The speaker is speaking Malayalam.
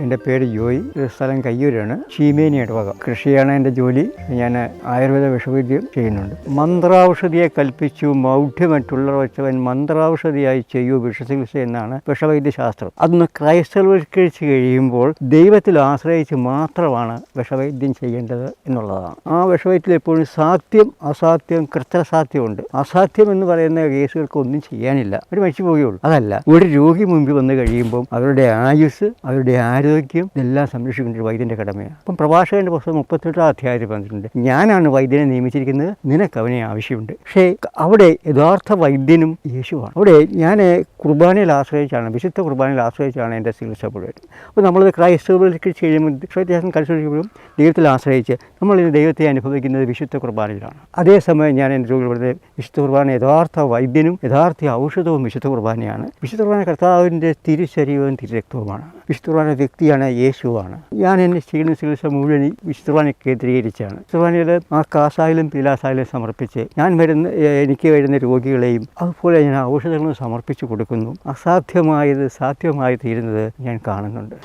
എന്റെ പേര് ജോയി. ഒരു സ്ഥലം കയ്യൂരാണ്. ചീമേനി ഇടവക കൃഷിയാണ് എന്റെ ജോലി. ഞാൻ ആയുർവേദ വിഷവൈദ്യം ചെയ്യുന്നുണ്ട്. മന്ത്രാൌഷധിയെ കൽപ്പിച്ചു. മൗഢ്യമറ്റുള്ളവർ വെച്ചവൻ മന്ത്രാൌഷധിയായി ചെയ്യൂ വിഷചികിത്സ എന്നാണ് വിഷവൈദ്യശാസ്ത്രം. അതൊന്ന് ക്രൈസ്തവൽക്കരിച്ച് കഴിയുമ്പോൾ ദൈവത്തിൽ ആശ്രയിച്ച് മാത്രമാണ് വിഷവൈദ്യം ചെയ്യേണ്ടത് എന്നുള്ളതാണ്. ആ വിഷവൈദ്യത്തിൽ എപ്പോഴും സാധ്യം അസാധ്യം കൃത്യസാധ്യമുണ്ട് അസാധ്യം എന്ന് പറയുന്ന കേസുകൾക്ക് ഒന്നും ചെയ്യാനില്ല. അവർ മരിച്ചു പോവുകയുള്ളൂ അതല്ല ഒരു രോഗി മുമ്പിൽ വന്ന് കഴിയുമ്പോൾ അവരുടെ ആയുസ് അവരുടെ ആരോഗ്യം ഇതെല്ലാം സംരക്ഷിക്കേണ്ട ഒരു വൈദ്യന്റെ കടമയാണ്. അപ്പം പ്രഭാഷകന്റെ പുസ്തകം മുപ്പത്തെട്ടാം അധ്യായത്തിൽ പറഞ്ഞിട്ടുണ്ട് ഞാനാണ് വൈദ്യനെ നിയമിച്ചിരിക്കുന്നത് നിനക്ക് അവനെ ആവശ്യമുണ്ട്. പക്ഷേ അവിടെ യഥാർത്ഥ വൈദ്യനും യേശുവാണ്. അവിടെ ഞാൻ കുർബാനയിൽ ആശ്രയിച്ചാണ് വിശുദ്ധ കുർബാനയിൽ ആശ്രയിച്ചാണ് എന്റെ ചികിത്സ മുഴുവൻ അപ്പോൾ നമ്മളത് ക്രൈസ്തവർക്ക് ചെയ്യുമ്പോൾ വ്യത്യാസം കൽപ്പിക്കുമ്പോഴും ദൈവത്തിൽ ആശ്രയിച്ച് നമ്മൾ ദൈവത്തെ അനുഭവിക്കുന്നത് വിശുദ്ധ കുർബാനയിലാണ്. അതേസമയം ഞാൻ എന്റെ രോഗികളുടെ വിശുദ്ധ കുർബാന യഥാർത്ഥ വൈദ്യനും യഥാർത്ഥ ഔഷധവും വിശുദ്ധ കുർബാനയാണ്. വിശുദ്ധ കുർബാന കർത്താവിന്റെ തിരുശരീരവും തിരുരക്തവുമാണ്. വിശുദ്ധ കുർബാന വ്യക്തിയാണ് യേശുവാണ്. ഞാൻ എന്നെ ചെയ്യുന്ന ചികിത്സ മുഴുവൻ ഈ കേന്ദ്രീകരിച്ചാണ്. വിശുദ്ധ കുർബാനയിൽ ആ കാസായാലും പിലാസായാലും സമർപ്പിച്ച് ഞാൻ വരുന്ന എനിക്ക് വരുന്ന രോഗികളെയും അതുപോലെ ഞാൻ ഔഷധങ്ങളും സമർപ്പിച്ചു കൊടുക്കുന്നു. അസാധ്യമായത് സാധ്യമായി തീരുന്നത് ഞാൻ കാണുന്നുണ്ട്.